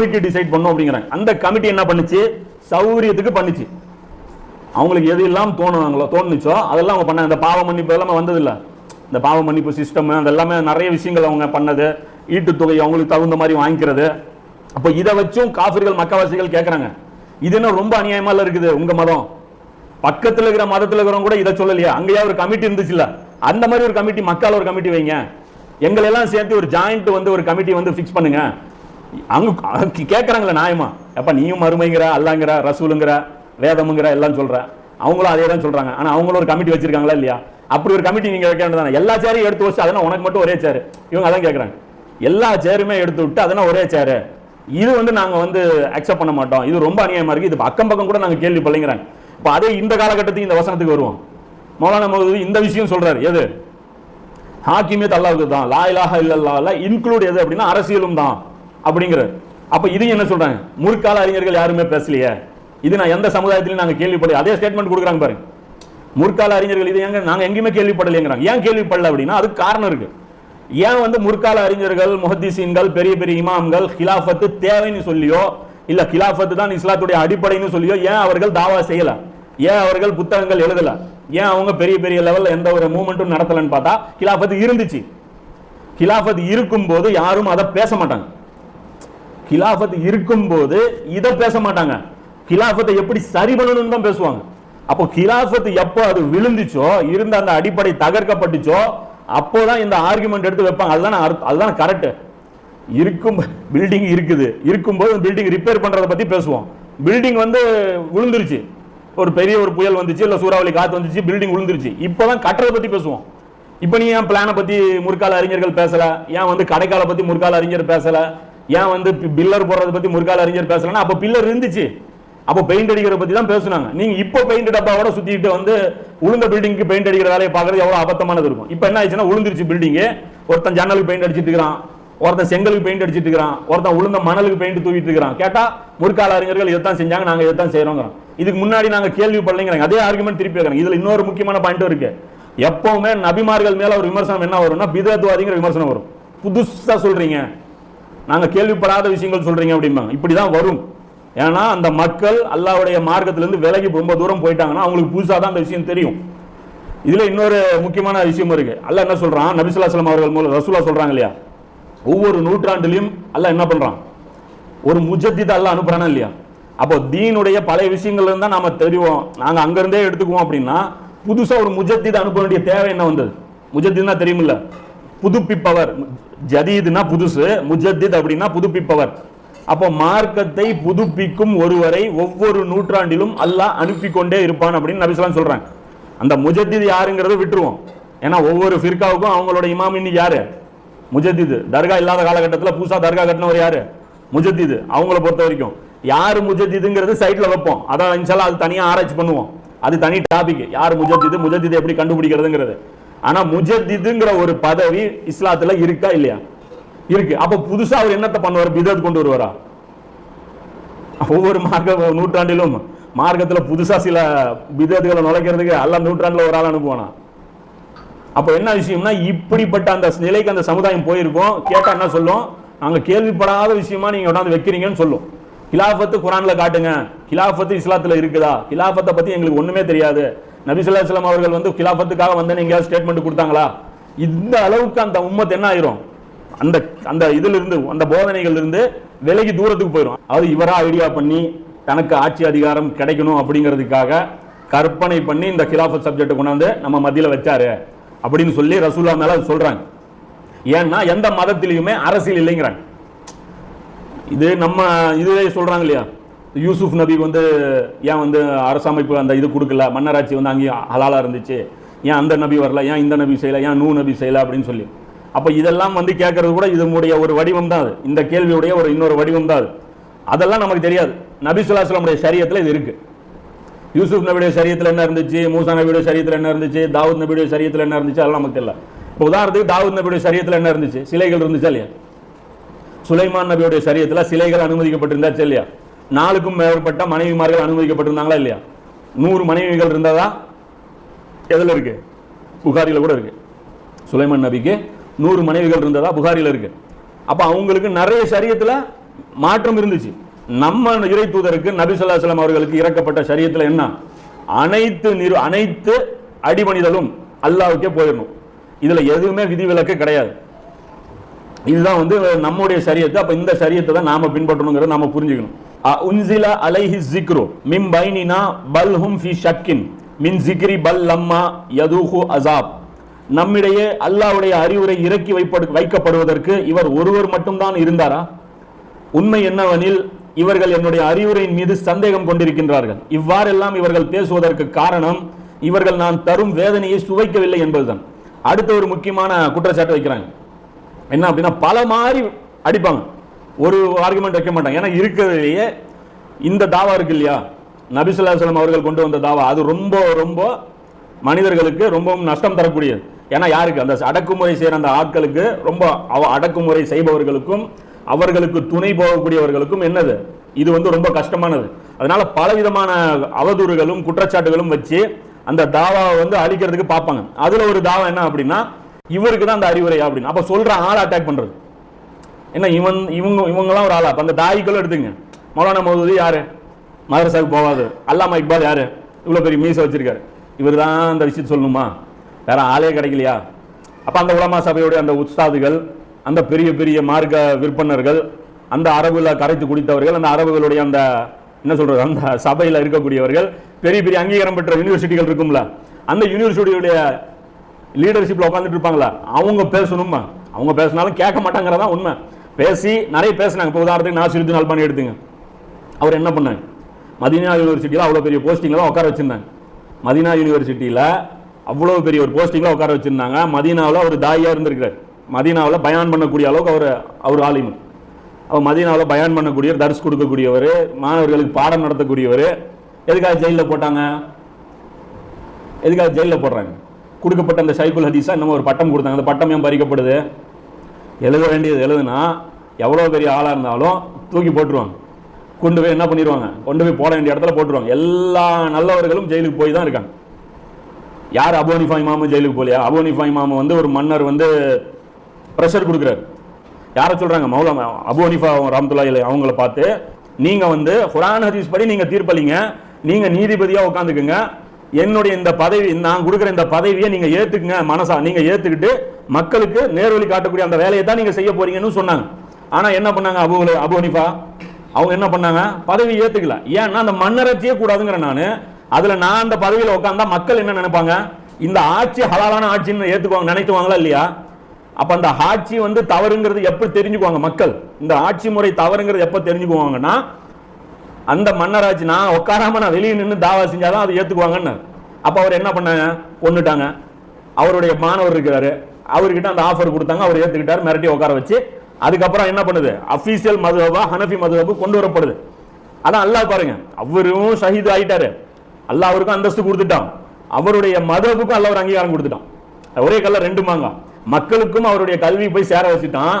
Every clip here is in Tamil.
கமிட்டி டிசைட் பண்ணும் அப்படிங்கிறாங்க. அந்த கமிட்டி என்ன பண்ணுச்சு? சௌரியத்துக்கு பண்ணுச்சு. அவங்களுக்கு எது எல்லாம் தோணுவாங்களோ தோணுச்சோ அதெல்லாம் அவங்க பண்ண இந்த பாவ மன்னிப்பு எல்லாமே வந்ததில்ல. இந்த பாவ மன்னிப்பு சிஸ்டம் அதெல்லாமே நிறைய விஷயங்கள் அவங்க பண்ணது. ஈட்டுத்தொகை அவங்களுக்கு தகுந்த மாதிரி வாங்கிக்கிறது. அப்போ இதை வச்சும் காஃபிர்கள் மக்கவாசிகள் கேட்குறாங்க இது என்ன ரொம்ப அநியாயமாக இருக்குது உங்க மதம்? பக்கத்துல இருக்கிற மதத்துல இருக்கிறவங்க கூட இதை சொல்லலையா. அங்கேயா ஒரு கமிட்டி இருந்துச்சுல்ல. அந்த மாதிரி ஒரு கமிட்டி மக்கள் ஒரு கமிட்டி வைங்க. எங்களை எல்லாம் சேர்த்து ஒரு ஜாயிண்ட் வந்து ஒரு கமிட்டி வந்து ஃபிக்ஸ் பண்ணுங்க. அவங்க கேட்குறாங்களே நியாயமா? அப்ப நீயும் மருமைங்கிற அல்லாங்கிற ரசூலுங்கிற வேதமுங்கிற எல்லாம் சொல்கிற அவங்களும் அதே தான் சொல்கிறாங்க ஆனால் அவங்களும் ஒரு கமிட்டி வச்சிருக்காங்களா இல்லையா? அப்படி ஒரு கமிட்டி நீங்கள் வைக்க வேண்டியதானே எல்லா சேரையும் எடுத்து வச்சு அதெல்லாம் உனக்கு மட்டும் ஒரே சேரு இவங்க அதான் கேட்குறாங்க எல்லா சேருமே எடுத்து விட்டு அதெல்லாம் ஒரே சேரு இது வந்து நாங்கள் வந்து அக்செப்ட் பண்ண மாட்டோம். இது ரொம்ப அநியாயமாக இருக்கு. இது அக்கம் பக்கம் கூட நாங்கள் கேள்வி பள்ளிங்கிறாங்க இப்போ அதே இந்த காலகட்டத்துக்கு இந்த வசனத்துக்கு வருவோம். மௌலானா மௌதூதி இந்த விஷயம் சொல்கிறார் எது? ஹாக்கிமே தல்லாவுக்கு தான். லா இலாஹ இல்லல்லாஹ்ல இன்க்ளூட் எது அப்படின்னா அரசியலும் தான். அப்படிங்கிறார். அப்ப இது என்ன சொல்றாங்க? முற்கால அறிஞர்கள் யாருமே பேசலையே. இது நான் எந்த சமுதாயத்திலையும் நாங்க கேள்விப்படல. அதே ஸ்டேட்மெண்ட் கொடுக்குறாங்க பாருங்க. முற்கால அறிஞர்கள் இது எங்க நாங்க எங்கேயுமே கேள்விப்படலைங்கிறாங்க ஏன் கேள்விப்படல அப்படின்னா அதுக்கு காரணம் இருக்கு. ஏன் வந்து முற்கால அறிஞர்கள் முஹத்திசீன்கள் பெரிய பெரிய இமாம்கள் கிலாஃபத்து தேவைன்னு சொல்லியோ இல்ல கிலாஃபத்து தான் இஸ்லாத்துடைய அடிப்படைன்னு சொல்லியோ ஏன் அவர்கள் தாவா செய்யல? ஏன் அவர்கள் புத்தகங்கள் எழுதல? ஏன் அவங்க பெரிய பெரிய லெவல்ல எந்த ஒரு மூமெண்ட்டும் நடத்தலன்னு பார்த்தா கிலாஃபத்து இருந்துச்சு. கிலாஃபத் இருக்கும்போது யாரும் அதை பேச மாட்டாங்க. கிலாஃபத் இருக்கும்போது இதை பேச மாட்டாங்க. கிலாஃபத்தை எப்படி சரி பண்ணணும்னு தான் பேசுவாங்க. அப்போ கிலாஃபத் எப்போ அது விழுந்துச்சோ இருந்த அந்த அடிப்படை தகர்க்கப்பட்டுச்சோ அப்போதான் இந்த ஆர்குமெண்ட் எடுத்து வைப்பாங்க. அதுதான் அதுதான் கரெக்ட் இருக்கும் பில்டிங் இருக்குது. இருக்கும்போது பில்டிங் ரிப்பேர் பண்றத பத்தி பேசுவோம். பில்டிங் வந்து விழுந்துருச்சு. ஒரு பெரிய ஒரு புயல் வந்துச்சு இல்ல சூறாவளி காத்து வந்துச்சு பில்டிங் விழுந்துருச்சு. இப்போதான் கட்டுறதை பத்தி பேசுவோம். இப்போ நீ ஏன் பிளானை பத்தி முற்கால அறிஞர்கள் பேசல? ஏன் வந்து கடைக்கால பத்தி முற்கால அறிஞர் பேசல? ஏன் வந்து பில்லர் போடுறத பத்தி முருகால் அறிஞர் பேசலன்னா அப்ப பில்லர் இருந்துச்சு. அப்போ பெயிண்ட் அடிக்கிறத பத்தி தான் பேசுனாங்க. நீங்க இப்போ பெயிண்ட் டப்பாவோட சுத்திட்டு வந்து உளுந்த பில்டிங்க்கு பெயிண்ட் அடிக்கிற வேலையை பார்க்கறது எவ்வளவு அபத்தமானது இருக்கும். இப்போ என்ன ஆயிடுச்சுன்னா உளுந்துருச்சு பில்டிங் ஒருத்தன் ஜன்னலுக்கு பெயிண்ட் அடிச்சிட்டு இருக்கிறான். ஒருத்தன் செங்கலுக்கு பெயிண்ட் அடிச்சிட்டு இருக்கிறான். ஒருத்தன் உளுந்த மணலுக்கு பெயிண்ட் தூவிட்டு இருக்கிறான். கேட்டா முற்கால அறிஞர்கள் இதைத்தான் செஞ்சாங்க நாங்க இதைத்தான் செய்யறோங்கிறோம் இதுக்கு முன்னாடி நாங்க கேள்விப்படலைங்கிறாங்க. அதே ஆர்குமெண்ட் திருப்பி வைக்கிறாங்க இதுல இன்னொரு முக்கியமான பாயிண்ட் இருக்கு. எப்பவுமே நபிமார்கள் மேல ஒரு விமர்சனம் என்ன வரும்னா பிதத்துவாதிங்கிற விமர்சனம் வரும். புதுசா சொல்றீங்க. நாங்கள் கேள்விப்படாத விஷயங்கள் சொல்றீங்க அப்படிம்பாங்க. இப்படிதான் வரும். ஏன்னா அந்த மக்கள் அல்லாவுடைய மார்க்கத்திலேருந்து விலகி ரொம்ப தூரம் போயிட்டாங்கன்னா அவங்களுக்கு புதுசாக தான் அந்த விஷயம் தெரியும். இதுல இன்னொரு முக்கியமான விஷயம் இருக்கு. அல்ல என்ன சொல்றான்? நபிசுல்லாஸ்லாம் அவர்கள் மூலம் ரசூலா சொல்றாங்க இல்லையா? ஒவ்வொரு நூற்றாண்டிலும் அல்ல என்ன பண்றான்? ஒரு முஜத்தித அல்லாஹ் அனுப்புறானா இல்லையா? அப்போ தீனுடைய பழைய விஷயங்கள் இருந்தால் நாம தெரிவோம். நாங்கள் அங்கேருந்தே எடுத்துக்குவோம் அப்படின்னா புதுசாக ஒரு முஜத்தித அனுப்ப வேண்டிய தேவை என்ன வந்தது? முஜத்தித்னா தெரியுமில்ல? புதுப்பிப்பவர். ஜதீதுனா புதுசு முஜத்தித் அப்படின்னா புதுப்பிப்பவர். அப்போ மார்க்கத்தை புதுப்பிக்கும் ஒருவரை ஒவ்வொரு நூற்றாண்டிலும் அல்லாஹ் அனுப்பி கொண்டே இருப்பான் அப்படின்னு நபிஸ்லாம் சொல்றாங்க. அந்த முஜத்தித் யாருங்கிறத விட்டுருவோம். ஏன்னா ஒவ்வொரு ஃபிர்காவுக்கும் அவங்களோட இமாம் இன்னைக்கு யாரு? முஜத்திது. தர்கா இல்லாத காலகட்டத்தில் புதுசாக தர்கா கட்டினவர் யாரு? முஜத்திது. அவங்கள பொறுத்த வரைக்கும். யார் முஜத்திதுங்கிறது சைட்டில் வைப்போம். அதான் இன்ஷால்லா அது தனியாக ஆராய்ச்சி பண்ணுவோம். அது தனி டாபிக் யார் முஜத்திது? முஜத்திது எப்படி கண்டுபிடிக்கிறதுங்கிறது. ஆனா முஜத்திதுங்கிற ஒரு பதவி இஸ்லாத்துல இருக்கா இல்லையா? இருக்கு. அப்ப புதுசா அவர் என்னத்தை பண்ணுவார்? பிதத் கொண்டு வருவாரா? ஒவ்வொரு மார்க்க நூற்றாண்டிலும் மார்க்கத்துல புதுசா சில பிதத்துகளை நுழைக்கிறதுக்கு எல்லாம் நூற்றாண்டுல ஒரு ஆள் அனுப்புவானா? அப்போ என்ன விஷயம்னா இப்படிப்பட்ட அந்த நிலைக்கு அந்த சமுதாயம் போயிருக்கோம். கேட்டால் என்ன சொல்லும்? நாங்க கேள்விப்படாத விஷயமா நீங்க கொண்டாந்து வைக்கிறீங்கன்னு சொல்லும். கிலாஃபத்து குரான்ல காட்டுங்க. கிலாஃபத்து இஸ்லாத்துல இருக்குதா? கிலாஃபத்தை பத்தி எங்களுக்கு ஒண்ணுமே தெரியாது. நபிசுல்லா ஸல்லல்லாஹு அவர்கள் வந்து கிலாஃபத்துக்காக வந்து எங்கேயாவது ஸ்டேட்மெண்ட் கொடுத்தாங்களா? இந்த அளவுக்கு அந்த உம்மத் என்ன ஆயிரும்? அந்த அந்த இதுல இருந்து அந்த போதனைகள் இருந்து விலகி தூரத்துக்கு போயிடும் அது இவரா ஐடியா பண்ணி தனக்கு ஆட்சி அதிகாரம் கிடைக்கணும் அப்படிங்கிறதுக்காக கற்பனை பண்ணி இந்த கிலாஃபத் சப்ஜெக்ட் கொண்டாந்து நம்ம மத்தியில் வச்சாரு. அப்படின்னு சொல்லி ரசூல்லா மேல சொல்றாங்க. ஏன்னா எந்த மதத்திலையுமே அரசியல் இல்லைங்கிறாங்க. இது நம்ம இதுவே சொல்றாங்க இல்லையா? யூசுப் நபி வந்து ஏன் வந்து அரசமைப்பு அந்த இது கொடுக்கல? மன்னராட்சி வந்து அங்கேயும் ஹலாலாக இருந்துச்சு. ஏன் அந்த நபி வரல? ஏன் இந்த நபி செய்யலை? ஏன் நூ நபி செய்யலை? அப்படின்னு சொல்லி. அப்போ இதெல்லாம் வந்து கேட்கறது கூட இதனுடைய ஒரு வடிவம் தான் அது. இந்த கேள்வியுடைய ஒரு இன்னொரு வடிவம் தான் அது. அதெல்லாம் நமக்கு தெரியாது. நபி சுல்லாஸ்லமுடைய சரியத்தில் இது இருக்குது யூசுப் நபியுடைய சரியத்தில் என்ன இருந்துச்சு? மூசா நபியுடைய சரியத்தில் என்ன இருந்துச்சு? தாவூத் நபியுடைய சரியத்தில் என்ன இருந்துச்சு? அதெல்லாம் நமக்கு தெரியல. இப்போ உதாரணத்துக்கு தாவூத் நபியுடைய சரியத்தில் என்ன இருந்துச்சு? சிலைகள் இருந்துச்சா இல்லையா? சுலைமான் நபியுடைய சரியத்தில் சிலைகள் அனுமதிக்கப்பட்டிருந்தா இல்லையா? நாலுக்கும் மேற்பட்ட மனைவிமார்கள் அனுமதிக்கப்பட்டிருந்தாங்களா இல்லையா? நூறு மனைவிகள் இருந்ததா? எதில் இருக்கு? புகாரியில் கூட இருக்கு. சுலைமன் நபிக்கு நூறு மனைவிகள் இருந்ததா? புகாரியில் இருக்கு. அப்போ அவங்களுக்கு நிறைய சரியத்தில் மாற்றம் இருந்துச்சு. நம்ம இறை தூதருக்கு நபி அவர்களுக்கு இறக்கப்பட்ட சரியத்தில் என்ன? அனைத்து நிறு அனைத்து அடிபணிதலும் அல்லாவுக்கே போயிடணும். இதில் எதுவுமே விதிவிலக்கு கிடையாது. இதுதான் வந்து நம்முடைய சரியத்தை. அப்போ இந்த சரியத்தை தான் நாம் பின்பற்றணுங்கிறத நாம் புரிஞ்சுக்கணும். உன்சில அலைஹி ஜிக்ரு மிம் பைனினா பல் ஹும் ஃபி ஷக்கின் மின் ஜிக்ரி பல் லம்மா யதுஹு அசாப் நம்மிடையே அல்லாஹ்வுடைய அறிவுரை இறக்கி வைப்படு வைக்கப்படுவதற்கு இவர் ஒருவர் மட்டும்தான் இருந்தாரா? உண்மை என்னவெனில் இவர்கள் என்னுடைய அறிவுரையின் மீது சந்தேகம் கொண்டிருக்கின்றார்கள். இவ்வாறெல்லாம் இவர்கள் பேசுவதற்கு காரணம் இவர்கள் நான் தரும் வேதனையை சுவைக்கவில்லை என்பதுதான். அடுத்த ஒரு முக்கியமான குற்றச்சாட்டு வைக்கிறாங்க. என்ன அப்படின்னா பல மாதிரி அடிப்பாங்க. ஒரு ஆர்குமெண்ட் வைக்க மாட்டாங்க. ஏன்னா இருக்கிறதுலேயே இந்த தாவா இருக்கு இல்லையா? நபிசுல்லாஸ்லம் அவர்கள் கொண்டு வந்த தாவா. அது ரொம்ப ரொம்ப மனிதர்களுக்கு ரொம்பவும் நஷ்டம் தரக்கூடியது ஏன்னா யாருக்கு? அந்த அடக்குமுறை செய்கிற அந்த ஆட்களுக்கு ரொம்ப அவ அடக்குமுறை செய்பவர்களுக்கும் அவர்களுக்கு துணை போகக்கூடியவர்களுக்கும் என்னது? இது வந்து ரொம்ப கஷ்டமானது. அதனால பலவிதமான அவதூறுகளும் குற்றச்சாட்டுகளும் வச்சு அந்த தாவாவை வந்து அழிக்கிறதுக்கு பார்ப்பாங்க. அதில் ஒரு தாவா என்ன அப்படின்னா இவருக்கு தான் அந்த அறிவுரை அப்படின்னு. அப்போ சொல்கிற ஆள் அட்டாக் பண்ணுறது என்ன இவன் இவங்க இவங்கெல்லாம் ஒரு ஆளா? அந்த தாய்களும் எடுத்துங்க. மௌலானா மௌதூதி யாரு? மதரசாவுக்கு போகாது. அல்லாமா இக்பால் யாரு? இவ்வளோ பெரிய மீசை வச்சிருக்காரு. இவர் தான் அந்த விஷயத்தை சொல்லணுமா? வேற ஆளே கிடைக்கலையா? அப்போ அந்த உலமா சபையுடைய அந்த உஸ்தாதுகள் அந்த பெரிய பெரிய மார்க்க விற்பனர்கள் அந்த அரபுல கரைத்து குடித்தவர்கள் அந்த அரபுகளுடைய அந்த என்ன சொல்றது அந்த சபையில் இருக்கக்கூடியவர்கள் பெரிய பெரிய அங்கீகாரம் பெற்ற யூனிவர்சிட்டிகள் இருக்கும்ல அந்த யூனிவர்சிட்டியுடைய லீடர்ஷிப்பில் உட்காந்துட்டு இருப்பாங்களா? அவங்க பேசணுமா? அவங்க பேசினாலும் கேட்க மாட்டாங்கிறதா உண்மை. பேசி நிறைய பேசினாங்க. இப்போ உதாரணத்துக்கு நாசிருத்தின் அல்பானி எடுத்துங்க. அவர் என்ன பண்ணாங்க மதீனா யூனிவர்சிட்டியில் அவ்வளோ பெரிய போஸ்டிங்கில் தான் உட்கார வச்சிருந்தாங்க. மதீனா யூனிவர்சிட்டியில் அவ்வளோ பெரிய ஒரு போஸ்டிங்கில் உட்கார வச்சுருந்தாங்க. மதீனாவில் அவர் தாயாக இருந்திருக்கிறார். மதீனாவில் பயான் பண்ணக்கூடிய அளவுக்கு அவர் அவர் ஆலிமு அவர் மதீனாவில் பயான் பண்ணக்கூடியவர் தரிசு கொடுக்கக்கூடியவர் மாணவர்களுக்கு பாடம் நடத்தக்கூடியவர். எதுக்காக ஜெயிலில் போட்டாங்க? எதுக்காக ஜெயிலில் போடுறாங்க? கொடுக்கப்பட்ட அந்த சைக்குல் ஹதீஸாக இன்னமும் ஒரு பட்டம் கொடுத்தாங்க. அந்த பட்டம் ஏன் பறிக்கப்படுது? எழுத வேண்டியது எழுதுனா எவ்வளோ பெரிய ஆளாக இருந்தாலும் தூக்கி போட்டுருவாங்க. கொண்டு போய் என்ன பண்ணிடுவாங்க கொண்டு போய் போட வேண்டிய இடத்துல போட்டுருவாங்க. எல்லா நல்லவர்களும் ஜெயிலுக்கு போய் தான் இருக்காங்க. யார் அபோனிஃபா இமாமும் ஜெயிலுக்கு போகலையா? அபோனிஃபா இமாமு வந்து ஒரு மன்னர் வந்து ப்ரெஷர் கொடுக்குறாரு. யாரை சொல்கிறாங்க மௌலம் அபு ஹனீஃபா ரஹ்மத்துல்லாஹி அவங்கள பார்த்து நீங்கள் வந்து குர்ஆன் ஹதீஸ் படி நீங்கள் தீர்ப்பளிங்க. நீங்கள் நீதிபதியாக உட்காந்துக்குங்க. என்னுடைய இந்த பதவி நான் கொடுக்குற இந்த பதவியை நீங்கள் ஏற்றுக்குங்க மனசா. நீங்கள் ஏற்றுக்கிட்டு மக்களுக்கு நேர்வழி காட்டக்கூடிய அந்த வேலையை தான் நீங்கள் செய்ய போறீங்கன்னு சொன்னாங்க. ஆனால் என்ன பண்ணாங்க அபு அபு ஹனிஃபா? அவங்க என்ன பண்ணாங்க? பதவி ஏற்றுக்கல ஏன்னா அந்த மன்னரட்சியே கூடாதுங்கிற நான் அதில் நான் அந்த பதவியில் உட்காந்தா மக்கள் என்ன நினைப்பாங்க? இந்த ஆட்சி ஹலாலான ஆட்சின்னு ஏற்றுக்குவாங்க நினைத்துவாங்களா இல்லையா? அப்போ அந்த ஆட்சி வந்து தவறுங்கிறது எப்போ தெரிஞ்சுக்குவாங்க மக்கள்? இந்த ஆட்சி முறை தவறுங்கிறது எப்போ தெரிஞ்சுக்குவாங்கன்னா அந்த மன்னராட்சி நான் உட்காராம நான் வெளியே நின்று தாவா செஞ்சாதான் அதை ஏற்றுக்குவாங்கன்னு அப்போ அவர் என்ன பண்ணாங்க? கொண்டுட்டாங்க அவருடைய மாணவர் இருக்கிறாரு. அவர்கிட்ட அந்த ஆஃபர் கொடுத்தாங்க. அவர் ஏற்றுக்கிட்டார் மிரட்டி உட்கார வச்சு அதுக்கப்புறம் என்ன பண்ணுது? அஃபீஷியல் மதுஹபா ஹனஃபி மதுஹபு கொண்டு வரப்படுது. அதான் அல்லாஹ் பாருங்க. அவரும் ஷஹீது ஆயிட்டாரு. அல்லாஹ் அவருக்கும் அந்தஸ்து கொடுத்துட்டான். அவருடைய மதுஹபுக்கும் அல்லாஹ் ஒரு அங்கீகாரம் கொடுத்துட்டான். ஒரே கல்ல ரெண்டு மாங்கா மக்களுக்கும் அவருடைய கல்வி போய் சேர வச்சுட்டான்.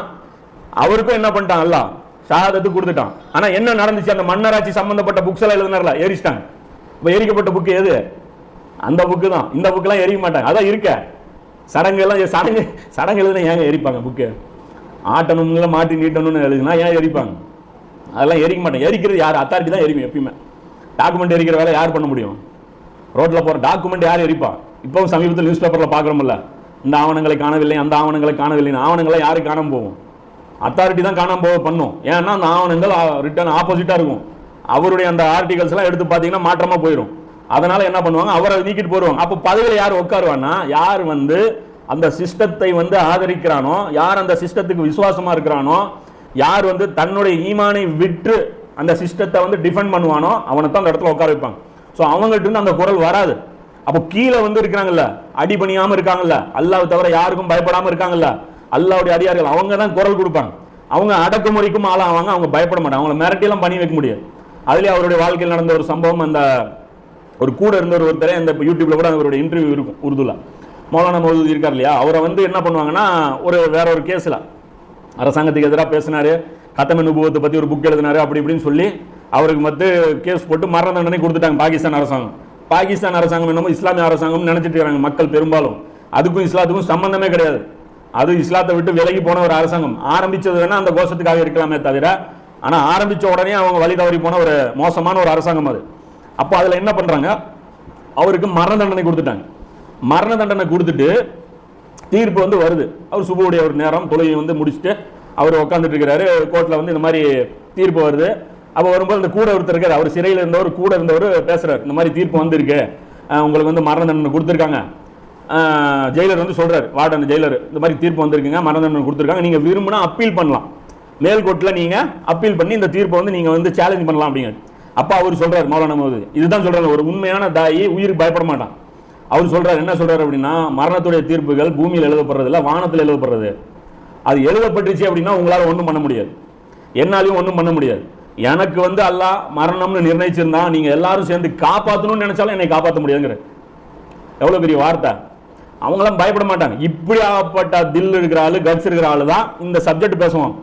அவருக்கும் என்ன பண்ணிட்டான்? அல்லாஹ் ஷஹாதத்து கொடுத்துட்டான். ஆனா என்ன நடந்துச்சு? அந்த மன்னராட்சி சம்பந்தப்பட்ட புக்ஸ் எல்லாம் எழுதினார்ல எரிச்சிட்டாங்க இப்போ எரிக்கப்பட்ட புக்கு எது? அந்த புக்கு தான். இந்த புக்கெல்லாம் எரிய மாட்டாங்க. அதான் இருக்க. சடங்கு எல்லாம் சடங்கு சடங்கு எழுதுனா ஏங்க எரிப்பாங்க புக்கு ஆட்டணும்ல மாட்டி நீட்டணும்னு எழுதுனா ஏன் எரிப்பாங்க? அதெல்லாம் எரிக்க மாட்டேன் எரிக்கிறது யார்? அத்தாரிட்டி தான் எரிக்கும் எப்பயுமே. டாக்குமெண்ட் எரிக்கிற வேலை யார் பண்ண முடியும்? ரோட்டில் போகிற டாக்குமெண்ட் யார் எரிப்பா? இப்போவும் சமீபத்தில் நியூஸ் பேப்பரில் பார்க்குறோம்ல. இந்த ஆவணங்களை காணவில்லை அந்த ஆவணங்களை காணவில்லை ஆவணங்களை யாரும் காணாம போகும். அத்தாரிட்டி தான் காணாம போக பண்ணும். ஏன்னா அந்த ஆவணங்கள் ரிட்டர்ன் ஆப்போசிட்டாக இருக்கும். அவருடைய அந்த ஆர்டிகல்ஸ்லாம் எடுத்து பார்த்தீங்கன்னா மாற்றமாக போயிடும் அதனால் என்ன பண்ணுவாங்க? அவரை நீக்கிட்டு போயிடுவாங்க. அப்போ பதவியில் யார் உட்காருவான்னா யார் வந்து அந்த சிஸ்டத்தை வந்து ஆதரிக்கிறானோ யார் அந்த சிஸ்டத்துக்கு விசுவாசமாக இருக்கிறானோ யார் வந்து தன்னுடைய ஈமானை விற்று அந்த சிஸ்டத்தை வந்து டிஃபெண்ட் பண்ணுவானோ அவனை தான் அந்த இடத்துல உட்கார வைப்பாங்க. ஸோ அவங்கள்ட்ட இருந்து அந்த குரல் வராது. அப்போ கீழே வந்து இருக்கிறாங்கல்ல அடிபணியாமல் இருக்காங்கல்ல அல்லாஹ் தவிர யாருக்கும் பயப்படாமல் இருக்காங்கல்ல அல்லாவுடைய அடியார்கள் அவங்க தான் குரல் கொடுப்பாங்க. அவங்க அடக்குமுறைக்கும் ஆளாவாங்க அவங்க பயப்பட மாட்டாங்க. அவங்கள மிரட்டியெல்லாம் பண்ணி வைக்க முடியாது. அதுலேயே அவருடைய வாழ்க்கையில் நடந்த ஒரு சம்பவம் அந்த ஒரு கூட இருந்த ஒருத்தரே அந்த யூடியூப்ல கூட அவருடைய இன்டர்வியூ இருக்கும் உருதுல. மௌலானா மௌதூதி இருக்கார் இல்லையா? அவரை வந்து என்ன பண்ணுவாங்கன்னா ஒரு வேற ஒரு கேஸில் அரசாங்கத்துக்கு எதிராக பேசினார் கத்தம நுபுவத்தை பற்றி ஒரு புக் எழுதினாரு அப்படி இப்படின்னு சொல்லி அவருக்கு மத்து கேஸ் போட்டு மரண தண்டனை கொடுத்துட்டாங்க பாகிஸ்தான் அரசாங்கம். பாகிஸ்தான் அரசாங்கம் என்னமோ இஸ்லாமிய அரசாங்கம்னு நினச்சிட்டு இருக்காங்க மக்கள் பெரும்பாலும். அதுக்கும் இஸ்லாத்துக்கும் சம்பந்தமே கிடையாது. அது இஸ்லாத்தை விட்டு விலகி போன ஒரு அரசாங்கம். ஆரம்பித்தது வேணால் அந்த கோஷத்துக்காக இருக்கலாமே தவிர ஆனால் ஆரம்பித்த உடனே அவங்க வழி தவறி போன ஒரு மோசமான ஒரு அரசாங்கம் அது. அப்போ அதில் என்ன பண்ணுறாங்க அவருக்கு மரண தண்டனை கொடுத்துட்டாங்க. மரண தண்டனை கொடுத்துட்டு தீர்ப்பு வந்து வருது. அவர் சுபுடைய ஒரு நேரம் தொழுகை வந்து முடிச்சுட்டு அவர் உட்காந்துட்டு இருக்கிறாரு. கோர்ட்டில் வந்து இந்த மாதிரி தீர்ப்பு வருது. அப்போ வரும்போது இந்த கூட ஒருத்தர் இருக்கார். அவர் சிறையில் இருந்தவர் கூட இருந்தவர் பேசுகிறார் இந்த மாதிரி தீர்ப்பு வந்திருக்கு. உங்களுக்கு வந்து மரண தண்டனை கொடுத்துருக்காங்க. ஜெயிலர் வந்து சொல்கிறார் வார்டன் ஜெயிலர் இந்த மாதிரி தீர்ப்பு வந்திருக்குங்க. மரண தண்டனை கொடுத்துருக்காங்க. நீங்கள் விரும்பினா அப்பீல் பண்ணலாம். மேல்கோட்டில் நீங்கள் அப்பீல் பண்ணி இந்த தீர்ப்பை வந்து நீங்கள் வந்து சேலஞ்ச் பண்ணலாம் அப்படிங்க. அப்பா அவர் சொல்கிறார் மௌலான மோது இதுதான் சொல்கிறாங்க ஒரு உண்மையான தாயி உயிருக்கு பயப்பட மாட்டான். அவர் சொல்றாரு என்ன சொல்றாரு அப்படின்னா மரணத்துடைய தீர்ப்புகள் பூமியில் எழுதப்படுறதில்ல வானத்தில் எழுதப்படுறது. அது எழுதப்பட்டுச்சு அப்படின்னா உங்களால் ஒன்றும் பண்ண முடியாது. என்னாலையும் ஒன்றும் பண்ண முடியாது. எனக்கு வந்து அல்லாஹ் மரணம்னு நிர்ணயிச்சிருந்தா நீங்க எல்லாரும் சேர்ந்து காப்பாற்றணும்னு நினைச்சாலும் என்னை காப்பாற்ற முடியாதுங்கிற. எவ்வளோ பெரிய வார்த்தை. அவங்களாம் பயப்பட மாட்டாங்க. இப்படி ஆகப்பட்ட தில் இருக்கிற ஆள் கட்ஸ் இருக்கிற ஆளு தான் இந்த சப்ஜெக்ட் பேசுவோம்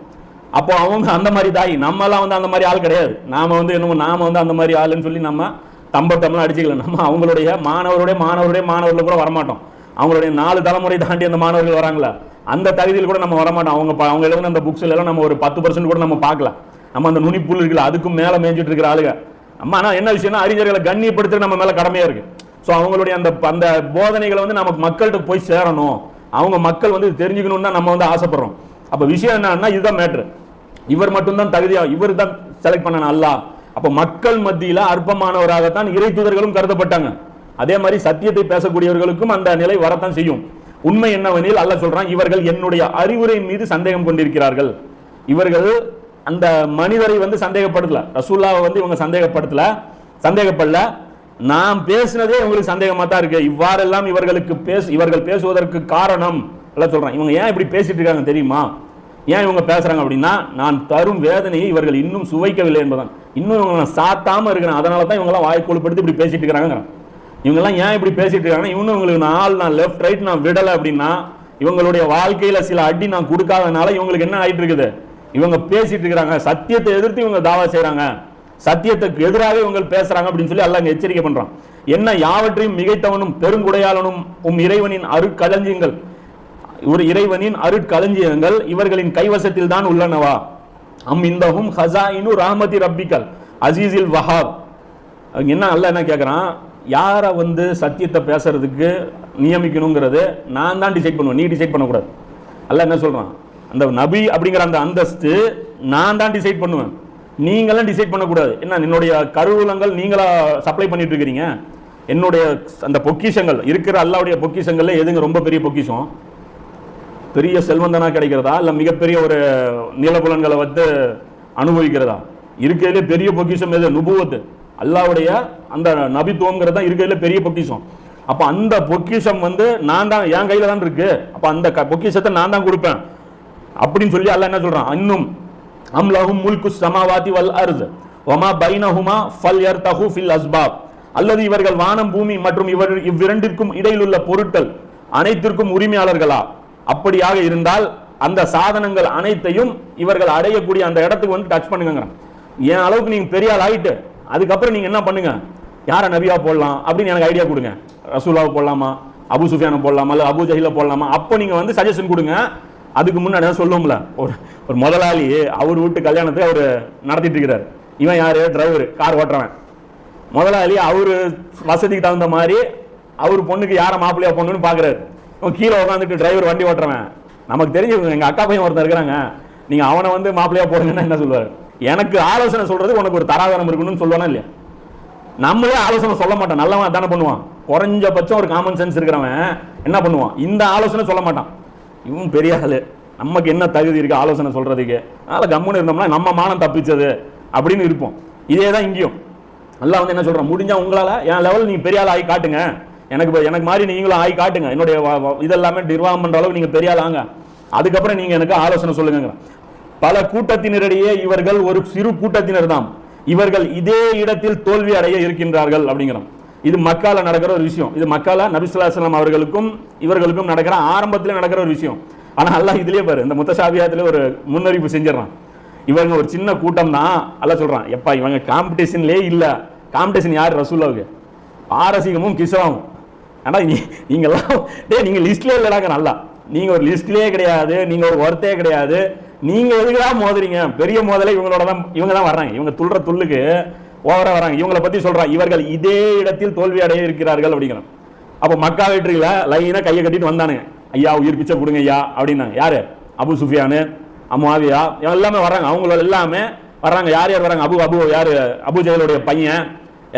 அப்போ அவங்க அந்த மாதிரி தாய். நம்மலாம் வந்து அந்த மாதிரி ஆள் கிடையாது. நாம வந்து என்னமோ நாம வந்து அந்த மாதிரி ஆளுன்னு சொல்லி நம்ம தம்பட்டம்லாம் அடிச்சுக்கல. நம்ம அவங்களுடைய மாணவருடைய மாணவருடைய மாணவர்கள் கூட வரமாட்டோம். அவங்களுடைய நாலு தலைமுறை தாண்டி அந்த மாணவர்கள் வராங்களா? அந்த தகுதியில் கூட நம்ம வரமாட்டோம். அவங்க அவங்க எழுதுன அந்த புக்ஸ்ல எல்லாம் நம்ம ஒரு பத்து பர்சன்ட் கூட நம்ம பார்க்கல. நம்ம அந்த நுனிப்புல் இருக்குல்ல அதுக்கும் மேலே மேய்ஞ்சிட்டு இருக்கிற ஆளுங்க. நம்ம ஆனால் என்ன விஷயம்னா அறிஞர்களை கண்ணியப்படுத்துறது நம்ம மேலே கடமையாக இருக்கு. ஸோ அவங்களுடைய அந்த அந்த போதனைகளை வந்து நமக்கு மக்கள்கிட்ட போய் சேரணும். அவங்க மக்கள் வந்து இது தெரிஞ்சுக்கணும்னு தான் நம்ம வந்து ஆசைப்படுறோம். அப்போ விஷயம் என்னன்னா இதுதான் மேட்ரு இவர் மட்டும்தான் தகுதியாக இவர் தான் செலக்ட் பண்ணணும் அல்லாஹ் அப்ப மக்கள் மத்தியில அற்பமானவராகத்தான் இறை தூதர்களும் கருதப்பட்டாங்க. அதே மாதிரி சத்தியத்தை பேசக்கூடியவர்களுக்கும் அந்த நிலை வரத்தான் செய்யும். உண்மை என்னவெனில் அல்ல சொல்றான் இவர்கள் என்னுடைய அறிவுரை மீது சந்தேகம் கொண்டிருக்கிறார்கள். இவர்கள் அந்த மனிதரை வந்து சந்தேகப்படுத்தல. ரசூல்லாவை வந்து இவங்க சந்தேகப்படுத்தல. சந்தேகப்படல. நான் பேசினதே இவங்களுக்கு சந்தேகமா தான் இருக்கு. இவ்வாறெல்லாம் இவர்களுக்கு பேசு இவர்கள் பேசுவதற்கு காரணம். எல்லாம் சொல்றான். இவங்க ஏன் இப்படி பேசிட்டு இருக்காங்க தெரியுமா? ஏன் இவங்க பேசுறாங்க அப்படின்னா நான் தரும் வேதனையை இவர்கள் இன்னும் சுவைக்கவில்லை என்பதான் இன்னும் இவங்களை நான் சாத்தாம அதனால தான் இவங்கெல்லாம் வாய் கொழுப்படுத்தி இப்படி பேசிட்டு இருக்கிறாங்க இவங்கெல்லாம் ஏன் இப்படி பேசிட்டு இருக்காங்கன்னா இன்னும் இவங்களுக்கு நாள் நான் லெஃப்ட் ரைட் நான் விடலை அப்படின்னா இவங்களுடைய வாழ்க்கையில சில அடி நான் கொடுக்காதனால இவங்களுக்கு என்ன ஆயிட்டு இருக்குது? இவங்க பேசிட்டு இருக்கிறாங்க. சத்தியத்தை எதிர்த்து இவங்க தாவா செய்கிறாங்க சத்தியத்துக்கு எதிராக இவங்க பேசுறாங்க அப்படின்னு சொல்லி எல்லாம் எச்சரிக்கை பண்றான். என்ன யாவற்றையும் மிகைத்தவனும் பெருங்குடையாளனும் உம் இறைவனின் அருட்களஞ்சியங்கள் ஒரு இறைவனின் அருட்களஞ்சியங்கள் இவர்களின் கைவசத்தில் தான் உள்ளனவா? அம் இந்தஹும் ஹசாயினு ராமதி ரப்பிக்கல் அசீசில் வஹாப். அவங்க என்ன அல்ல என்ன கேட்குறான் யாரை வந்து சத்தியத்தை பேசுறதுக்கு நியமிக்கணுங்கிறது நான் தான் டிசைட் பண்ணுவேன். நீ டிசைட் பண்ணக்கூடாது. அல்ல என்ன சொல்கிறான் அந்த நபி அப்படிங்கிற அந்த அந்தஸ்து நான் தான் டிசைட் பண்ணுவேன். நீங்களாம் டிசைட் பண்ணக்கூடாது. என்ன என்னுடைய கருவூலங்கள் நீங்களா சப்ளை பண்ணிட்டு இருக்கிறீங்க? என்னுடைய அந்த பொக்கிஷங்கள் இருக்கிற அல்லாவுடைய பொக்கிஷங்கள்ல எதுங்க ரொம்ப பெரிய பொக்கிஷம்? பெரிய செல்வந்தனா கிடைக்கிறதா? இல்லை மிகப்பெரிய ஒரு நிலபுலன்களை வந்து அனுபவிக்கிறதா? இருக்கையிலே பெரிய பொக்கிஷம் எது? நுபுவத்து. அல்லாவுடைய அந்த நபித்துவங்கிறது தான் இருக்கையிலே பெரிய பொக்கிஷம். அப்போ அந்த பொக்கிஷம் வந்து நான் தான் என் கையில் தான் இருக்கு. அப்போ அந்த க- பொக்கிஷத்தை நான் தான் கொடுப்பேன். அப்படின்னு சொல்லி அல்ல என்ன சொல்கிறான் இன்னும் அம்லஹும் முல்கு சமாவாதி வல் அர்த் ஒமா பைனஹுமா ஃபல் யர்தஹு ஃபில் அஸ்பாப். அல்லது இவர்கள் வானம் பூமி மற்றும் இவர் இவ்விரண்டிற்கும் இடையில் உள்ள பொருட்கள் அனைத்திற்கும் உரிமையாளர்களா? அப்படியாக இருந்தால் அந்த சாதனங்கள் அனைத்தையும் இவர்கள் அடையக்கூடிய அந்த இடத்துக்கு வந்து டச் பண்ணுங்க என் அளவுக்கு நீங்க பெரிய ஆள் ஆகிட்டு அதுக்கப்புறம் நீங்க என்ன பண்ணுங்க? யாரை நபியா போடலாம் அப்படின்னு எனக்கு ஐடியா கொடுங்க. ரசூலாவை போடலாமா? அபு சுஃபியானை போடலாமா? இல்லை அபு ஜஹில போடலாமா? அப்போ நீங்க வந்து சஜஷன் கொடுங்க. அதுக்கு முன்னாடி தான் சொல்லுவோம்ல ஒரு ஒரு முதலாளி அவர் வீட்டு கல்யாணத்தை அவர் நடத்திட்டு இருக்கிறார். இவன் யாரு? டிரைவர் கார் ஓட்டுறவன். முதலாளி அவர் வசதிக்கு தகுந்த மாதிரி அவர் பொண்ணுக்கு யாரை மாப்பிள்ளையா பொண்ணுன்னு பாக்குறாரு. கீழே உட்காந்துட்டு டிரைவர் வண்டி ஓட்டுறவன். நமக்கு தெரிஞ்சவங்க எங்கள் அக்கா பையன் ஒருத்தன் இருக்கிறாங்க. நீங்கள் அவனை வந்து மாப்பிள்ளையாக போடுங்கன்னா என்ன சொல்லுவார்? எனக்கு ஆலோசனை சொல்கிறது உனக்கு ஒரு தராதரம் இருக்கணும்னு சொல்லுவானா இல்லையா? நம்மளே ஆலோசனை சொல்ல மாட்டான். நல்லவன் தானே பண்ணுவான். குறைஞ்சபட்சம் ஒரு காமன் சென்ஸ் இருக்கிறவன் என்ன பண்ணுவான்? இந்த ஆலோசனை சொல்ல மாட்டான். இவன் பெரிய ஆளு. நமக்கு என்ன தகுதி இருக்கு ஆலோசனை சொல்றதுக்கு? அதனால கம்முன்னு இருந்தோம்னா நம்ம மானம் தப்பிச்சது அப்படின்னு இருப்போம். இதே தான் இங்கேயும். நல்லா வந்து என்ன சொல்றான்? முடிஞ்சா உங்களால என் லெவல் நீங்க பெரிய ஆள் ஆகி காட்டுங்க. எனக்கு எனக்கு மாதிரி நீங்களும் ஆகி காட்டுங்க. என்னுடைய இதெல்லாமே நிர்வாகம் பண்ற அளவுக்கு நீங்க பெரிய அதுக்கப்புறம் நீங்க எனக்கு ஆலோசனை சொல்லுங்க பல கூட்டத்தினரிடையே இவர்கள் ஒரு சிறு கூட்டத்தினர் தான் இவர்கள் இதே இடத்தில் தோல்வி அடைய இருக்கின்றார்கள் அப்படிங்கிறோம். இது மக்கால நடக்கிற ஒரு விஷயம். இது மக்கால நபிசுல்லாஸ்லாம் அவர்களுக்கும் இவர்களுக்கும் நடக்கிற ஆரம்பத்தில் நடக்கிற ஒரு விஷயம். ஆனா அல்லாஹ் இதுலேயே பாரு இந்த முத்தசாபியாத்துல ஒரு முன்னறிவிப்பு செஞ்சிடறான். இவங்க ஒரு சின்ன கூட்டம் தான். அல்லாஹ் சொல்றான் எப்பா இவங்க காம்படிஷன்லேயே இல்ல. காம்படிஷன் யார்? ரசூலாவுக்கு பாரசீகமும் கிசவாவும் ஆனால் நீ நீங்கள்லாம் டேய் நீங்கள் லிஸ்ட்லேயே இல்லடாங்க நல்லா. நீங்கள் ஒரு லிஸ்ட்லேயே கிடையாது நீங்கள் ஒரு ஒர்த்தே கிடையாது. நீங்கள் எதுக்குடா மோதுறீங்க? பெரிய மோதலை இவங்களோட தான் இவங்க தான் வர்றாங்க. இவங்க துள்ளுற துள்ளுக்கு ஓவராக வராங்க இவங்களை பற்றி சொல்கிறாங்க இவர்கள் இதே இடத்தில் தோல்வி அடைய இருக்கிறார்கள் அப்படிங்கிறோம் அப்போ மக்கா வெற்றியில் லைனாக கையை கட்டிட்டு வந்தானுங்க. ஐயா உயிர் பிச்சை கொடுங்க ஐயா அப்படின்னாங்க. யார்? அபு சுஃபியானு அம்மாவியா? எல்லாமே வர்றாங்க. அவங்கள எல்லாமே வர்றாங்க. யார் யார் வராங்க அபு அபு யார்? அபு ஜெயலுடைய பையன்.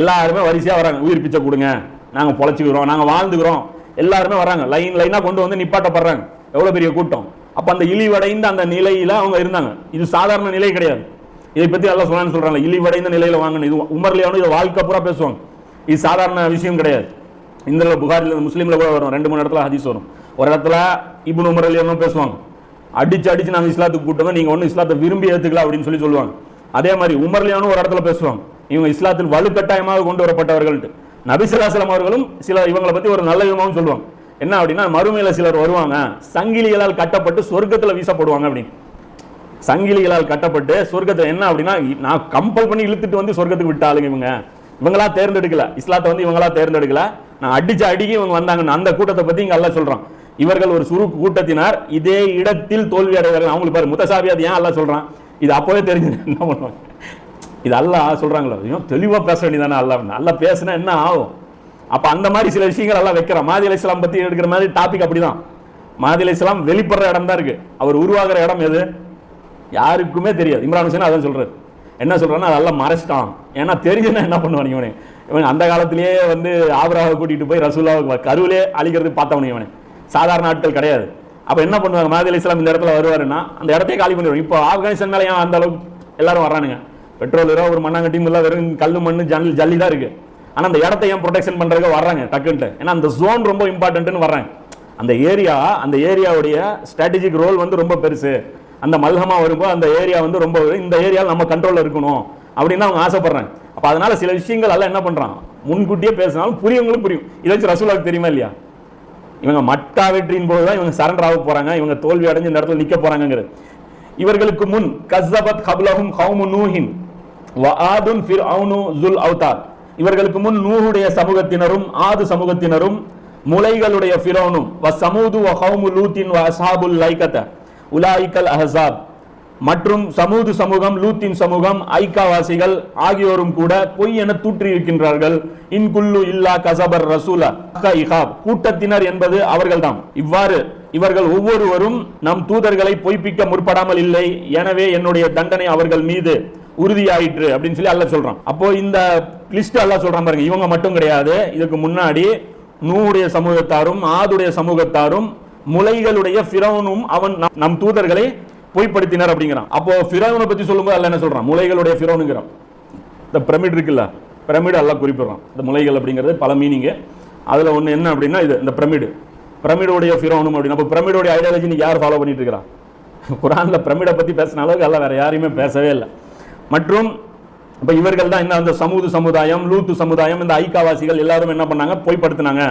எல்லாருமே வரிசையா வராங்க உயிர் பிச்சை கொடுங்க. நாங்கள் பொழைச்சிக்கிறோம் நாங்கள் வாழ்ந்துக்கிறோம். எல்லாருமே வராங்க லைன் லைனாக கொண்டு வந்து நிப்பாட்டப்படுறாங்க. எவ்வளோ பெரிய கூட்டம். அப்போ அந்த இழிவடைந்த அந்த நிலையில் அவங்க இருந்தாங்க. இது சாதாரண நிலை கிடையாது. இதை பற்றி எல்லாம் சொல்லலாம்னு சொல்கிறாங்க இழிவடைந்த நிலையில் வாங்கணும். இது உமர்லியானு இது வாழ்க்கை பூரா பேசுவாங்க. இது சாதாரண விஷயம் கிடையாது. இந்த புகாரில் முஸ்லீமில் கூட வரும். ரெண்டு மூணு இடத்துல ஹதீஸ் வரும். ஒரு இடத்துல இப்னு உமர் அலியானும் பேசுவாங்க. அடிச்சு அடிச்சு நாங்கள் இஸ்லாத்துக்கு கூட்டம் நீங்கள் ஒன்றும் இஸ்லாத்தை விரும்பி ஏற்றுக்கலாம் அப்படின்னு சொல்லி சொல்லுவாங்க. அதே மாதிரி உமர்லியானும் ஒரு இடத்துல பேசுவாங்க. இவங்க இஸ்லாத்தில் வலுக்கட்டாயமாக கொண்டு வரப்பட்டவர்கள்ட்டு. நபிசுல்லாசலம் அவர்களும் சில இவங்களை பத்தி ஒரு நல்ல விதமாகவும் சொல்லுவாங்க. என்ன அப்படின்னா மறுமையில சிலர் வருவாங்க சங்கிலிகளால் கட்டப்பட்டு சொர்க்கத்துல வீசப்படுவாங்க அப்படின்னு. சங்கிலிகளால் கட்டப்பட்டு சொர்க்கத்துல என்ன அப்படின்னா நான் கம்பல் பண்ணி இழுத்துட்டு வந்து சொர்க்கத்துக்கு விட்டாளுங்க இவங்க. இவங்களா தேர்ந்தெடுக்கல. இஸ்லாத்தை வந்து இவங்களா தேர்ந்தெடுக்கல. நான் அடிச்சு அடிக்கி இவங்க வந்தாங்கன்னு அந்த கூட்டத்தை பத்தி இங்க எல்லாம் சொல்றான். இவர்கள் ஒரு சுரு கூட்டத்தினார். இதே இடத்தில் தோல்வி அடைவார்கள் அவங்களுக்கு பாரு முத்தசாபியாத் ஏன் எல்லாம் சொல்றான்? இது அப்போவே தெரிஞ்சு என்ன பண்ணுவாங்க? இது அல்லா சொல்கிறாங்களோ ஐயோ தெளிவாக பேச வேண்டியதானே அல்லாஹ். நல்லா பேசினா என்ன ஆகும்? அப்போ அந்த மாதிரி சில விஷயங்கள் எல்லாம் வைக்கிறான். மாதி அலி இஸ்லாம் எடுக்கிற மாதிரி டாபிக் அப்படிதான். மாதி அலி இஸ்லாம் வெளிப்படுற இடம் தான் இருக்குது அவர் உருவாகிற இடம் எது? யாருக்குமே தெரியாது. இம்ரான் ஹுசேன் அதான் சொல்கிறது என்ன சொல்கிறான்னா அதெல்லாம் மறைச்சிட்டான். ஏன்னா தெரிஞ்சுன்னா என்ன பண்ணுவான் இவனே? இவன் அந்த காலத்திலேயே வந்து ஆபராவை கூட்டிகிட்டு போய் ரசூலாவை கருவிலே அழிக்கிறது பார்த்தவனு இவனே. சாதாரண ஆட்கள் கிடையாது. அப்போ என்ன பண்ணுவாங்க? மாதிரி இஸ்லாம் இந்த இடத்துல வருவாருன்னா அந்த இடத்தையே காலி பண்ணிடுவோம் இப்போ ஆப்கானிஸ்தான் மேலே ஏன் அந்த அளவுக்கு எல்லாரும் வர்றானுங்க? பெட்ரோல் வெறும் ஒரு மண்ணாங்கட்டியும் இல்லை வெறும் கல் மண் ஜன்னல் ஜல்லி தான் இருக்குது ஆனால் அந்த இடத்த ஏன் ப்ரொடெக்ஷன் பண்ணுறதுக்கு வர்றாங்க? டக்குன்ட்டு. ஏன்னா அந்த ஜோன் ரொம்ப இம்பார்ட்டன்ட்னு வர்றாங்க. அந்த ஏரியா அந்த ஏரியாவுடைய ஸ்ட்ராட்டஜிக் ரோல் வந்து ரொம்ப பெருசு. அந்த மல்ஹமா வரும்போது அந்த ஏரியா வந்து ரொம்ப இந்த ஏரியாவில் நம்ம கண்ட்ரோலில் இருக்கணும் அப்படின்னு அவங்க ஆசைப்படுறாங்க. அப்போ அதனால சில விஷயங்கள் எல்லாம் என்ன பண்ணுறான் முன்கூட்டியே பேசினாலும் புரியவங்களும் புரியும். இதை வச்சு ரசூலாவுக்கு தெரியுமா இல்லையா? இவங்க மட்டா வெற்றியின் போது தான் இவங்க சரண்டர் ஆக போகிறாங்க இவங்க தோல்வி அடைஞ்சு இந்த இடத்துல நிற்க போறாங்கிறது இவர்களுக்கு முன் கஸ்ஸபத் கப்லஹும் ஹவுமு நூஹின். வஆதுன் ஃபிர்அவுனு ஜுல் அவுதார். இவர்களுக்கு முன் நூஹுடைய சமூகத்தினரும் ஆது சமூகத்தினரும் முலைகளுடைய ஃபிரௌனும் வ சமூது வ ஹவுமு லூத்தின் வ அசாபுல் லைகத உலாய்கல் அஹசாப். மற்றும் சமூது சமூகம் லூத்தின் சமூகம் ஐக்காவாசிகள் ஆகியோரும் கூட பொய் என தூற்றியிருக்கின்றார்கள். இன்குல்லு இல்லா கசபர் ரசூல இஹாப். கூட்டத்தினர் என்பது அவர்கள்தான் இவ்வாறு இவர்கள் ஒவ்வொருவரும் நம் தூதர்களை பொய்ப்பிக்க முற்படாமல் இல்லை. எனவே என்னுடைய தண்டனை அவர்கள் மீது. உறுதியாயிற்று அப்படின்னு சொல்லி அல்ல சொல்றான். அப்போ இந்த லிஸ்ட் அல்ல சொல்றான் பாருங்க. இவங்க மட்டும் கிடையாது. இதுக்கு முன்னாடி நூடைய சமூகத்தாரும் ஆதுடைய சமூகத்தாரும் முலைகளுடைய பிறவனும் அவன் நம்- நம் தூதர்களை பொய்ப்படுத்தினர் அப்படிங்கிறான். அப்போ பிறவனை பத்தி சொல்லும்போது அல்ல என்ன சொல்றான்? முலைகளுடைய பிறவனுங்கிறான் இந்த பிரமிட் இருக்குல்ல பிரமிடு எல்லாம் குறிப்பிடுறான். இந்த முலைகள் அப்படிங்கிறது பல மீனிங்கு அதுல ஒண்ணு என்ன அப்படின்னா இது இந்த பிரமிடு பிரமிடுடைய ஃபிரௌனும் அப்படின்னு. அப்போ பிரமிடுடைய ஐடியாலஜி யார் ஃபாலோ பண்ணிட்டு இருக்கிறா? குரான்ல பிரமிடை பத்தி பேசின அளவுக்கு எல்லாம் வேற யாரையுமே பேசவே இல்லை. மற்றும் இப்போ இவர்கள் தான் என்ன அந்த சமூது சமுதாயம் லூத்து சமுதாயம் இந்த ஐக்காவாசிகள் எல்லாரும் என்ன பண்ணாங்க? பொய்ப்படுத்தினாங்க.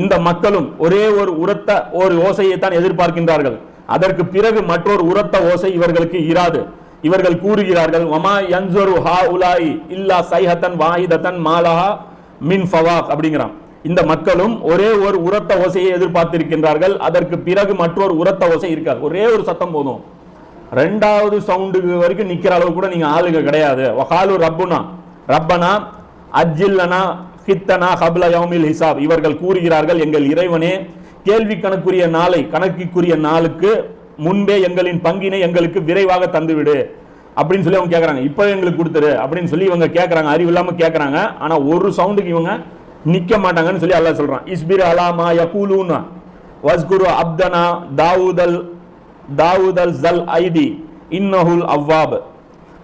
இந்த மக்களும் ஒரே ஒரு உரத்த ஒரு ஓசையை தான் எதிர்பார்க்கின்றார்கள். அதற்கு பிறகு மற்றொரு உரத்த ஓசை இவர்களுக்கு இராது. இவர்கள் கூறுகிறார்கள் வமா யன்சரு ஹா உலாய் இல்லா சைஹத்தன் வாஹிதத்தன் மாலஹா மின் ஃபவாக் அப்படிங்கிறான். இந்த மக்களும் ஒரே ஒரு உரத்த ஓசையை எதிர்பார்த்திருக்கின்றார்கள். அதற்கு பிறகு மற்றொரு உரத்த ஓசை இருக்காது. ஒரே ஒரு சத்தம் போதும். ரெண்டாவது சவுண்டுக்கு வரைக்கும் நிற்கிற அளவு கூட நீங்கள் ஆளுங்க கிடையாது. வகாலு ரப்புனா ரப்பனா அஜில்லனா ஹித்தனா ஹப்ல யௌமில் ஹிசாப். இவர்கள் கூறுகிறார்கள் எங்கள் இறைவனே கேள்வி கணக்குரிய நாளை கணக்கிற்குரிய நாளுக்கு முன்பே எங்களின் பங்கினை எங்களுக்கு விரைவாக தந்துவிடு. அப்படின்னு சொல்லி அவங்க கேட்குறாங்க இப்போ எங்களுக்கு கொடுத்துரு அப்படின்னு சொல்லி இவங்க கேட்குறாங்க அறிவு இல்லாமல் கேட்குறாங்க ஆனால் ஒரு சவுண்டுக்கு இவங்க நிற்க மாட்டாங்கன்னு சொல்லி அல்லாஹ் சொல்கிறான் இஸ்பிர் அலாமா யகூலூனா. வஸ்குரு அப்தனா தாவூதல் தாவூத் அல் ஜல் ஐடி இன்னஹுல் அவ்வாப்.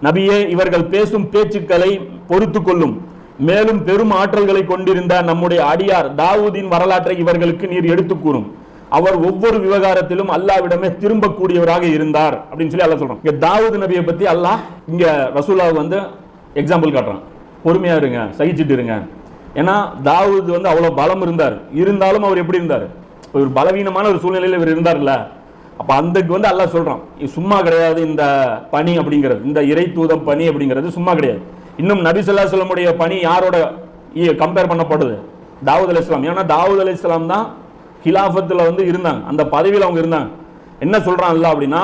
நபியே இவர்கள் பேசும் பேச்சுக்களை பொறுத்து கொள்ளும் மேலும் பெரும் ஆற்றல்களை கொண்டிருந்த நம்முடைய அடியார் தாவூதின் வரலாற்றை இவர்களுக்கு நீர் எடுத்து கூறும். அவர் ஒவ்வொரு விவகாரத்திலும் அல்லாவிடமே திரும்பக்கூடியவராக இருந்தார் அப்படின்னு சொல்லி அல்லா சொல்றோம் இங்க தாவூத் நபியை பத்தி அல்லாஹ் இங்க ரசூலாவை வந்து எக்ஸாம்பிள் காட்டுறான். பொறுமையா இருங்க சகிச்சிட்டு இருங்க. ஏன்னா தாவூத் வந்து அவ்வளவு பலம் இருந்தார். இருந்தாலும் அவர் எப்படி இருந்தார்? ஒரு பலவீனமான ஒரு சூழ்நிலையில் இவர் இருந்தார்ல. அப்போ அந்தக்கு வந்து அல்லா சொல்கிறான் சும்மா கிடையாது இந்த பணி அப்படிங்கிறது. இந்த இறை தூதம் பணி அப்படிங்கிறது சும்மா கிடையாது. இன்னும் நபி சொல்லா சொல்லமுடைய பணி யாரோட கம்பேர் பண்ணப்படுது? தாவூத் அலைஹிஸ்ஸலாம் ஏன்னா தாவூத் அலைஹிஸ்ஸலாம் தான் ஹிலாஃபத்தில் வந்து இருந்தாங்க. அந்த பதவியில் அவங்க இருந்தாங்க. என்ன சொல்கிறான் இல்லை அப்படின்னா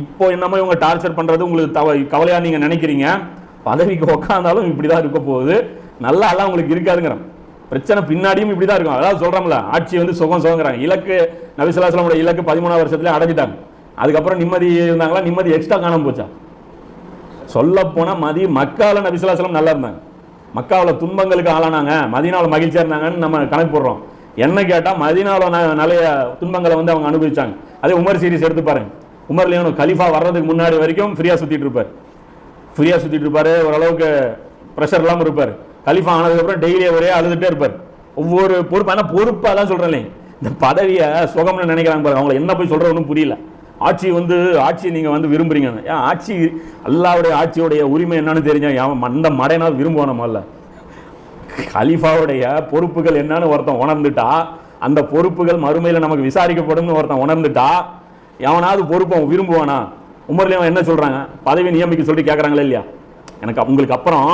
இப்போ என்னமோ இவங்க டார்ச்சர் பண்ணுறது உங்களுக்கு தவ கவலையாக நீங்கள் நினைக்கிறீங்க. பதவிக்கு உக்காந்தாலும் இப்படிதான் இருக்க போகுது. நல்லா எல்லாம் உங்களுக்கு இருக்காதுங்கிறேன். பிரச்சனை பின்னாடியும் இப்படி தான் இருக்கும். அதாவது சொல்கிறோம்ல ஆட்சி வந்து சுகம் சுகங்கிறாங்க. இலக்கு நபிசுல்லாஸ்லாமோட இலக்கு பதிமூணாவது வருஷத்துல அடைஞ்சிட்டாங்க. அதுக்கப்புறம் நிம்மதி இருந்தாங்களா? நிம்மதி எக்ஸ்ட்ரா காணாம போச்சா? சொல்ல போனா மதி மக்காவில் நபிசுல்லாஸ்லாம் நல்லா இருந்தாங்க. மக்காவில் துன்பங்களுக்கு ஆளானாங்க. மதினாவில் மகிழ்ச்சியாக இருந்தாங்கன்னு நம்ம கணக்கு போடுறோம். என்ன கேட்டால் மதினாவில் நிறைய துன்பங்களை வந்து அவங்க அனுபவிச்சாங்க. அதே உமர் சீரிஸ் எடுத்து பாருங்க. உமர் லியோன் கலிஃபா வர்றதுக்கு முன்னாடி வரைக்கும் ஃப்ரீயாக சுற்றிட்டு இருப்பார். ஃப்ரீயாக சுற்றிட்டு இருப்பார். ஓரளவுக்கு ப்ரெஷர் இல்லாமல் இருப்பார். கலிஃபா ஆனதுக்கப்புறம் டெய்லி ஒரே அழுதுகிட்டே இருப்பார். ஒவ்வொரு பொறுப்பு ஆனால் பொறுப்பாக தான் சொல்கிறேன் இந்த பதவியை சுகம்னு நினைக்கிறாங்க பாருங்க. அவங்கள என்ன போய் சொல்கிற ஒன்றும் புரியல. ஆட்சி வந்து ஆட்சியை நீங்கள் வந்து விரும்புறீங்க. ஏன் ஆட்சி அல்லாவுடைய ஆட்சியோடைய உரிமை என்னன்னு தெரிஞ்சா அந்த மடையனால் விரும்புவான முதல்ல? கலிஃபாவுடைய பொறுப்புகள் என்னன்னு ஒருத்தன் உணர்ந்துட்டா அந்த பொறுப்புகள் மறுமையில் நமக்கு விசாரிக்கப்படும்னு ஒருத்தன் உணர்ந்துட்டா எவனாவது பொறுப்பை விரும்புவானா? உமர்லேயும் என்ன சொல்கிறாங்க பதவி நியமிக்க சொல்லி கேட்குறாங்களே இல்லையா? எனக்கு உங்களுக்கு அப்புறம்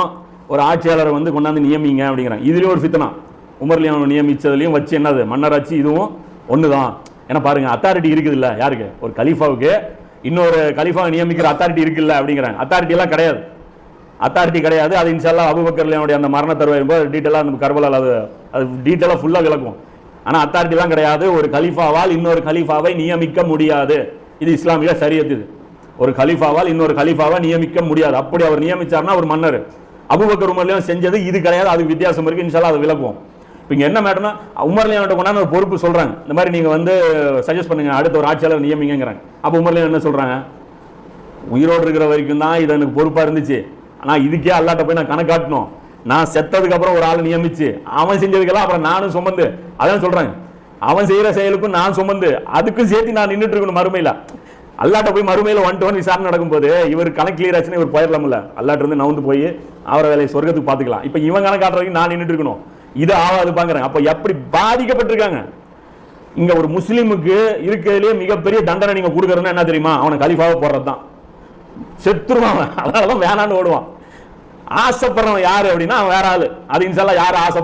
ஒரு ஆட்சியாளரை வந்து கொண்டாந்து நியமிங்க அப்படிங்கிறாங்க. இதுலேயும் ஒரு ஃபித்தனா உமர்லியான் நியமிச்சதுலயும் வச்சு என்னது? மன்னராட்சி இதுவும் ஒன்று தான் ஏன்னா பாருங்கள் அத்தாரிட்டி இருக்குது இல்லை யாருக்கு? ஒரு கலீஃபாவுக்கு. இன்னொரு கலீஃபா நியமிக்கிற அத்தாரிட்டி இருக்குல்ல அப்படிங்கிறாங்க. அத்தாரிட்டியெல்லாம் கிடையாது. அத்தாரிட்டி கிடையாது. அது இன்ஷால்லா அபுபக்கர்லியானுடைய அந்த மரண தருவாய் போது டீட்டெயிலாக நம்ம கர்பலால் அது அது டீட்டெயிலாக ஃபுல்லாக விளக்கும் ஆனால் அத்தாரிட்டிலாம் கிடையாது. ஒரு கலீஃபாவால் இன்னொரு கலீஃபாவை நியமிக்க முடியாது. இது இஸ்லாமிய சரியத்து ஒரு கலீஃபாவால் இன்னொரு கலீஃபாவை நியமிக்க முடியாது. அப்படி அவர் நியமிச்சார்னா அவர் மன்னர். அபுபக்கர் உமர்லையும் செஞ்சது இது கிடையாது அதுக்கு வித்தியாசம் இருக்கு இன்ஷால்லா அது விளக்குவோம். இப்போ இங்கே என்ன மேட்டர்னா உமர்லையும் கொண்டாந்து ஒரு பொறுப்பு சொல்றாங்க. இந்த மாதிரி நீங்க வந்து சஜஸ்ட் பண்ணுங்க அடுத்த ஒரு ஆட்சியாளர் நியமிங்கிறாங்க அப்போ உமர்லையும் என்ன சொல்றாங்க? உயிரோடு இருக்கிற வரைக்கும் தான் இது எனக்கு பொறுப்பா இருந்துச்சு. ஆனா இதுக்கே அல்லாட்ட போய் நான் கணக்காட்டணும் நான் செத்ததுக்கு அப்புறம் ஒரு ஆள் நியமிச்சு அவன் செஞ்சதுக்கெல்லாம் அப்புறம் நானும் சுமந்து அதான் சொல்றாங்க. அவன் செய்யற செயலுக்கும் நான் சுமந்து அதுக்கும் சேர்த்து நான் நின்றுட்டு இருக்கணும் மறுமையில். அல்லாட்ட போய் மறுமையில் ஒன் டு ஒன் விசாரணை நடக்கும்போது இவர் கணக்கு கிளியர் ஆச்சுன்னு இவர் போயிடலாம்ல. அல்லாட்ட இருந்து நவுந்து போய் அவரை வேலையை சொர்க்கத்துக்கு பாத்துக்கலாம் இப்போ இவன் கணக்காட்டுற வரைக்கும் நான் நின்றுட்டு இருக்கணும். இது ஆகாது பாக்குறேன். அப்போ எப்படி பாதிக்கப்பட்டிருக்காங்க? இங்க ஒரு முஸ்லீமுக்கு இருக்கிறதுலே மிகப்பெரிய தண்டனை நீங்க கொடுக்குறதுன்னா என்ன தெரியுமா? அவனை கலிஃபாவை போடுறது தான் செத்துருவான் அவன். அதனாலதான் வேணான்னு ஓடுவான். ஆசைப்படுறவன் யாரு அப்படின்னா அவன் வேற ஆளு. அது இன்ஷால்லா யாரு ஆசை